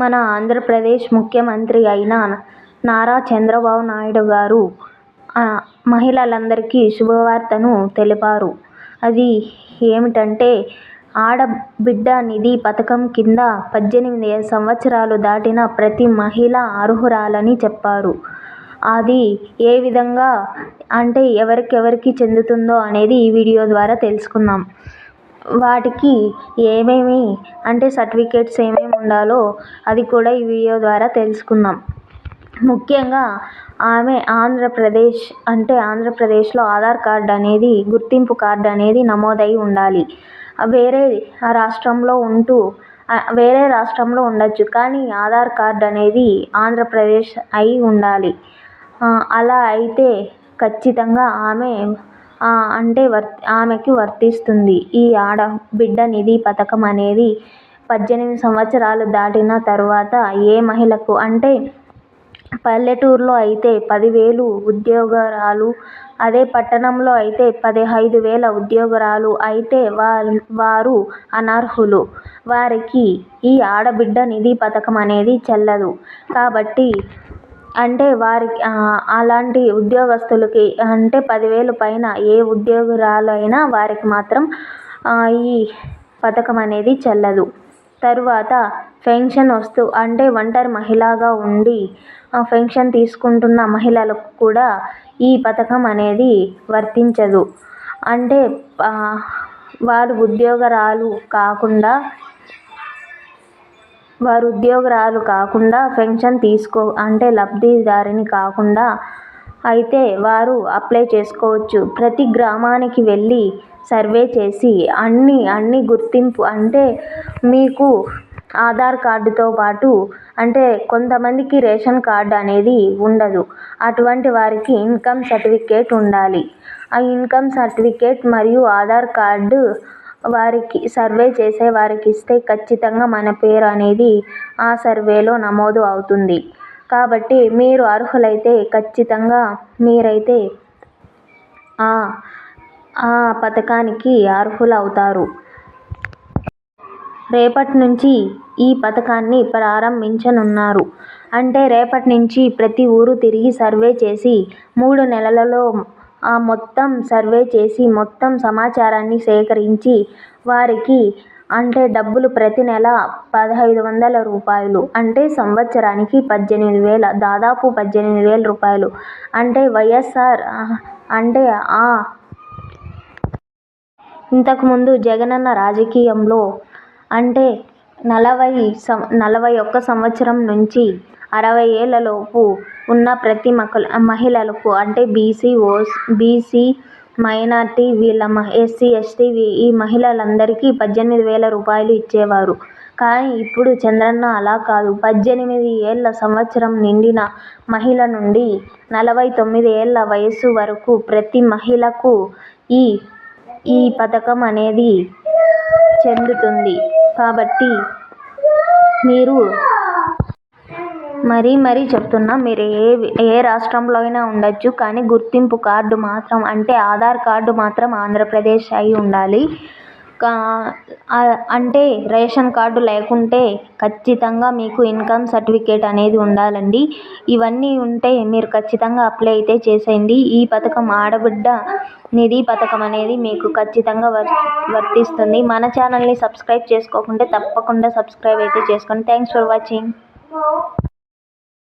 మన ఆంధ్రప్రదేశ్ ముఖ్యమంత్రి అయిన నారా చంద్రబాబు నాయుడు గారు మహిళలందరికీ శుభవార్తను తెలిపారు. అది ఏమిటంటే ఆడబిడ్డ నిధి పథకం కింద పద్దెనిమిది సంవత్సరాలు దాటిన ప్రతి మహిళ అర్హురాలని చెప్పారు. అది ఏ విధంగా అంటే ఎవరికెవరికి చెందుతుందో అనేది ఈ వీడియో ద్వారా తెలుసుకుందాం. వాటికి ఏమేమి అంటే సర్టిఫికేట్స్ ఏమేమి ఉండాలో అది కూడా ఈ వీడియో ద్వారా తెలుసుకుందాం. ముఖ్యంగా ఆమె ఆంధ్రప్రదేశ్ అంటే ఆంధ్రప్రదేశ్లో ఆధార్ కార్డు అనేది గుర్తింపు కార్డు అనేది నమోదై ఉండాలి. వేరే రాష్ట్రంలో ఉంటూ వేరే రాష్ట్రంలో ఉండొచ్చు కానీ ఆధార్ కార్డు అనేది ఆంధ్రప్రదేశ్ అయి ఉండాలి. అలా అయితే ఖచ్చితంగా ఆమె అంటే ఆమెకి వర్తిస్తుంది ఈ ఆడబిడ్డ నిధి పథకం అనేది. పద్దెనిమిది సంవత్సరాలు దాటిన తర్వాత ఏ మహిళకు అంటే పల్లెటూరులో అయితే పదివేలు ఉద్యోగరాలు అదే పట్టణంలో అయితే పదహైదు వేల ఉద్యోగరాలు అయితే వారు అనర్హులు. వారికి ఈ ఆడబిడ్డ నిధి పథకం అనేది చెల్లదు. కాబట్టి అంటే వారికి అలాంటి ఉద్యోగస్తులకి అంటే పదివేలు పైన ఏ ఉద్యోగురాలైనా వారికి మాత్రం ఈ పథకం అనేది చెల్లదు. తరువాత పెన్షన్ వస్తూ అంటే ఒంటరి మహిళగా ఉండి పెన్షన్ తీసుకుంటున్న మహిళలకు కూడా ఈ పథకం అనేది వర్తించదు. అంటే వారు ఉద్యోగరాలు కాకుండా వారు ఉద్యోగరాలు కాకుండా పెన్షన్ తీసుకో అంటే లబ్ధిదారుని కాకుండా అయితే వారు అప్లై చేసుకోవచ్చు. ప్రతి గ్రామానికి వెళ్ళి సర్వే చేసి అన్ని అన్ని గుర్తింపు అంటే మీకు ఆధార్ కార్డుతో పాటు అంటే కొంతమందికి రేషన్ కార్డు అనేది ఉండదు. అటువంటి వారికి ఇన్కమ్ సర్టిఫికేట్ ఉండాలి. ఆ ఇన్కమ్ సర్టిఫికేట్ మరియు ఆధార్ కార్డు వారికి సర్వే చేసే వారికి ఇస్తే ఖచ్చితంగా మన పేరు అనేది ఆ సర్వేలో నమోదు అవుతుంది. కాబట్టి మీరు అర్హులైతే ఖచ్చితంగా మీరైతే ఆ పథకానికి అర్హులవుతారు. రేపటి నుంచి ఈ పథకాన్ని ప్రారంభించనున్నారు. అంటే రేపటి నుంచి ప్రతి ఊరు తిరిగి సర్వే చేసి మూడు నెలలలో మొత్తం సర్వే చేసి మొత్తం సమాచారాన్ని సేకరించి వారికి అంటే డబ్బులు ప్రతి నెల పదహైదు వందల రూపాయలు అంటే సంవత్సరానికి పద్దెనిమిది వేల దాదాపు పద్దెనిమిది వేల రూపాయలు. అంటే వైఎస్ఆర్ అంటే ఆ ఇంతకుముందు జగనన్న రాజకీయంలో అంటే నలభై సం నలభై ఒక్క సంవత్సరం నుంచి అరవై ఏళ్ళలోపు ఉన్న ప్రతి మహిళలకు అంటే బీసీ ఓస్ బీసీ మైనార్టీ వీళ్ళ ఎస్సీ ఎస్టీ ఈ మహిళలందరికీ పద్దెనిమిది వేల రూపాయలు ఇచ్చేవారు. కానీ ఇప్పుడు చంద్రన్న అలా కాదు పద్దెనిమిది ఏళ్ళ సంవత్సరం నిండిన మహిళ నుండి నలభై తొమ్మిది ఏళ్ళ వయస్సు వరకు ప్రతి మహిళకు ఈ ఈ పథకం అనేది చెందుతుంది. కాబట్టి మీరు మరీ మరీ చెప్తున్నా మీరు ఏ రాష్ట్రంలో అయినా ఉండొచ్చు కానీ గుర్తింపు కార్డు మాత్రం అంటే ఆధార్ కార్డు మాత్రం ఆంధ్రప్రదేశ్ అయి ఉండాలి. అంటే రేషన్ కార్డు లేకుంటే ఖచ్చితంగా మీకు ఇన్కమ్ సర్టిఫికేట్ అనేది ఉండాలండి. ఇవన్నీ ఉంటే మీరు ఖచ్చితంగా అప్లై అయితే చేసేయండి. ఈ పథకం ఆడబిడ్డ నిధి పథకం అనేది మీకు ఖచ్చితంగా వర్ వర్తిస్తుంది. మన ఛానల్ని సబ్స్క్రైబ్ చేసుకోకుంటే తప్పకుండా సబ్స్క్రైబ్ అయితే చేసుకోండి. Thanks for watching.